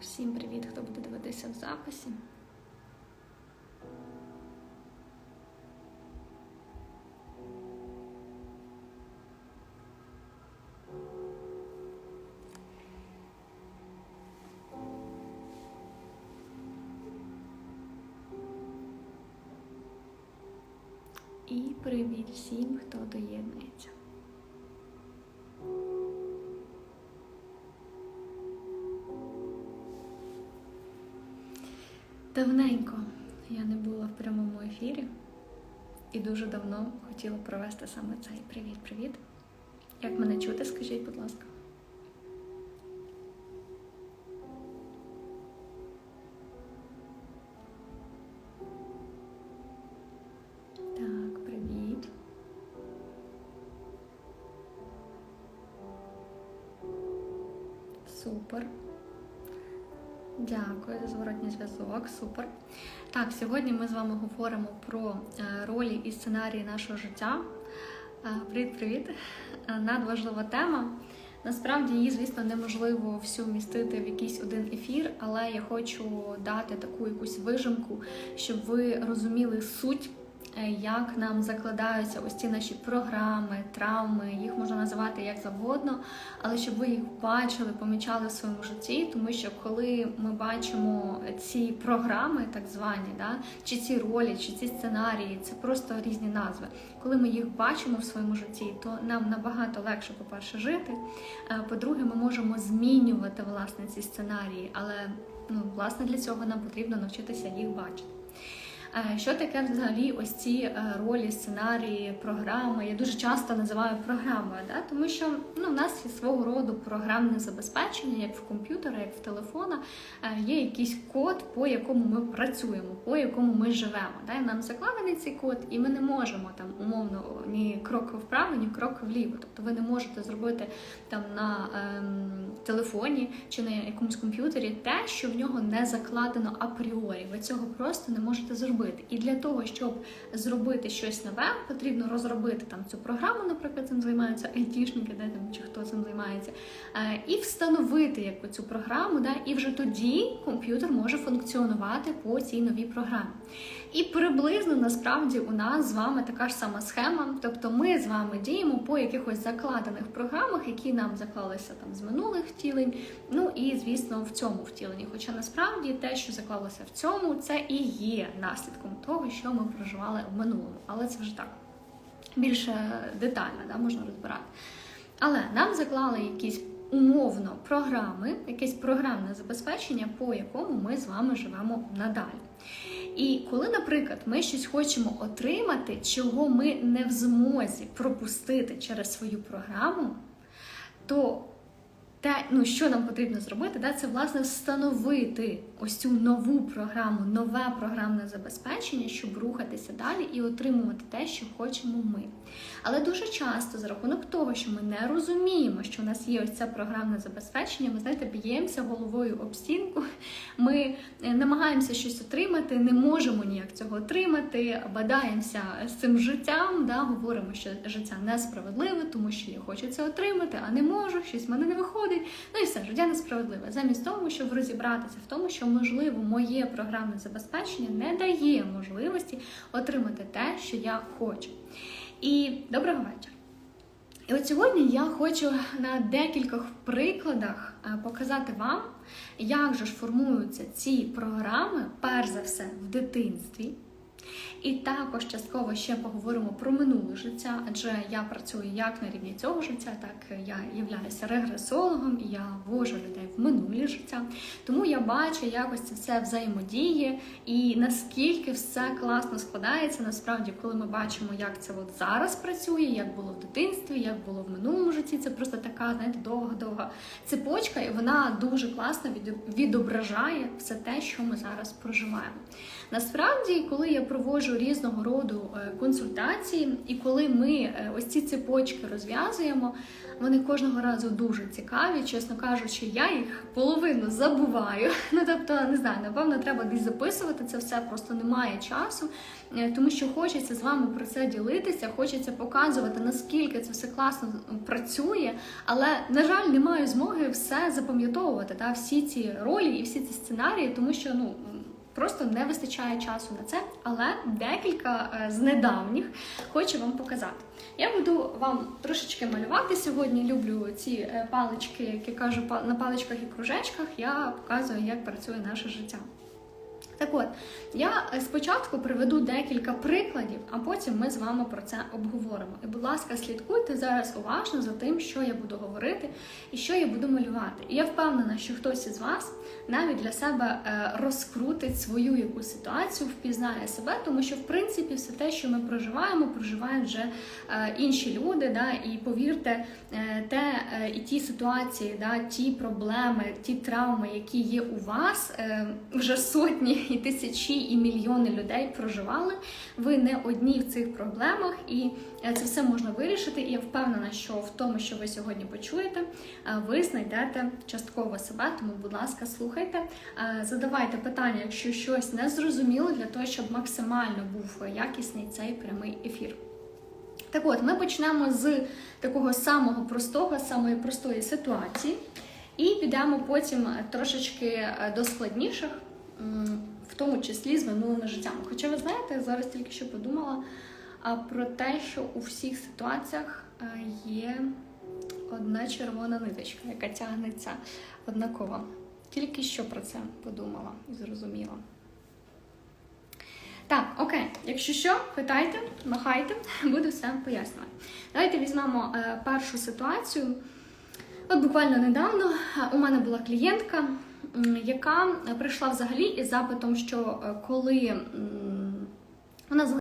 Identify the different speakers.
Speaker 1: всім привіт, хто буде дивитися в записі. І привіт всім, хто доєднується. Давненько я не була в прямому ефірі і дуже давно хотіла провести саме цей привіт-привіт. Як мене чути, скажіть, будь ласка. Так, привіт. Супер. Дякую за зворотній зв'язок. Супер. Так, сьогодні ми з вами говоримо про е, ролі і сценарії нашого життя. Е, Привіт-привіт! Е, Надважлива тема. Насправді її, звісно, неможливо всю вмістити в якийсь один ефір, але я хочу дати таку якусь вижимку, щоб ви розуміли суть е, як нам закладаються ось ці наші програми, травми, їх можна називати як завгодно, але щоб ви їх бачили, помічали в своєму житті, тому що коли ми бачимо ці програми, так звані, да, чи ці ролі, чи ці сценарії, це просто різні назви. Коли ми їх бачимо в своєму житті, то нам набагато легше, по-перше, жити. Е, По-друге, ми можемо змінювати власне ці сценарії, але ну, власне для цього нам потрібно навчитися їх бачити. Що таке взагалі ось ці е, ролі, сценарії, програми? Я дуже часто називаю програмою, да? тому що ну, в нас є свого роду програмне забезпечення, як в комп'ютера, як в телефона. Е, Є якийсь код, по якому ми працюємо, по якому ми живемо. Да? Нам закладений цей код, і ми не можемо там умовно ні кроку вправо, ні кроку вліво. Тобто ви не можете зробити там на ем, телефоні чи на якомусь комп'ютері те, що в нього не закладено апріорі. Ви цього просто не можете зробити. І для того, щоб зробити щось нове, потрібно розробити там цю програму, наприклад, цим займаються айтішники, де там чи хто цим займається, е, і встановити яку цю програму, да, і вже тоді комп'ютер може функціонувати по цій новій програмі. І приблизно насправді у нас з вами така ж сама схема. Тобто ми з вами діємо по якихось закладених програмах, які нам заклалися там з минулих втілень. Ну і звісно в цьому втіленні. Хоча насправді те, що заклалося в цьому, це і є наслідком того, що ми проживали в минулому. Але це вже так більше детально да, можна розбирати. Але нам заклали якісь умовно програми, якесь програмне забезпечення, по якому ми з вами живемо надалі. І коли, наприклад, ми щось хочемо отримати, чого ми не в змозі пропустити через свою програму, то ну, що нам потрібно зробити, да, це власне встановити ось цю нову програму, нове програмне забезпечення, щоб рухатися далі і отримувати те, що хочемо ми. Але дуже часто, за рахунок того, що ми не розуміємо, що у нас є ось це програмне забезпечення, ми знаєте, б'ємося головою об стінку, ми е, намагаємося щось отримати, не можемо ніяк цього отримати, бадаємося з цим життям, да, говоримо, що життя несправедливе, тому що я хочу це отримати, а не можу, щось в мене не виходить. Ну і все, життя несправедливе. Замість того, щоб розібратися в тому, що можливо моє програмне забезпечення не дає можливості отримати те, що я хочу. І доброго вечора. І от сьогодні я хочу на декількох прикладах е, показати вам, як же ж формуються ці програми, перш за все, в дитинстві. І також частково ще поговоримо про минуле життя, адже я працюю як на рівні цього життя, так я являюся регресологом і я вожу людей в минулі життя. Тому я бачу, як ось це все взаємодіє і наскільки все класно складається. Насправді, коли ми бачимо, як це от зараз працює, як було в дитинстві, як було в минулому житті. Це просто така, знаєте, довга-довга цепочка, і вона дуже класно відображає все те, що ми зараз проживаємо. Насправді, коли я проводжу різного роду е, консультації, і коли ми е, ось ці цепочки розв'язуємо, вони кожного разу дуже цікаві. Чесно кажучи, я їх половину забуваю. Ну тобто, не знаю, напевно, треба десь записувати це все, просто немає часу, е, тому що хочеться з вами про це ділитися, хочеться показувати, наскільки це все класно працює, але на жаль, не маю змоги все запам'ятовувати та всі ці ролі і всі ці сценарії, тому що ну. Просто не вистачає часу на це, але декілька е, з недавніх хочу вам показати. Я буду вам трошечки малювати сьогодні. Люблю ці е, палички, які кажу на паличках і кружечках. Я показую, як працює наше життя. Так от, я е, спочатку приведу декілька прикладів, а потім ми з вами про це обговоримо. І, будь ласка, слідкуйте зараз уважно за тим, що я буду говорити і що я буду малювати. І я впевнена, що хтось із вас навіть для себе е, розкрутить свою якусь ситуацію, впізнає себе, тому що в принципі все те, що ми проживаємо, проживають вже е, інші люди. Да, і повірте, те і ті ситуації, да, ті проблеми, ті травми, які є у вас, вже сотні і тисячі і мільйони людей проживали. Ви не одні в цих проблемах, і е, це все можна вирішити. І я впевнена, що в тому, що ви сьогодні почуєте, е, ви знайдете частково себе. Тому, будь ласка, слухайте, е, задавайте питання, якщо щось не зрозуміло, для того, щоб максимально був якісний цей прямий ефір. Так от, ми почнемо з такого самого простого, самої простої ситуації, і підемо потім трошечки до складніших, тому числі з минулими життями. Хоча ви знаєте, зараз тільки що подумала про те, що у всіх ситуаціях е, є одна червона ниточка, яка тягнеться однаково. Тільки що про це подумала і зрозуміла. Так, окей, якщо що, питайте, махайте, буду все пояснювати. Давайте візьмемо е, першу ситуацію. От буквально недавно е, у мене була клієнтка, яка прийшла взагалі із запитом, що е, коли вона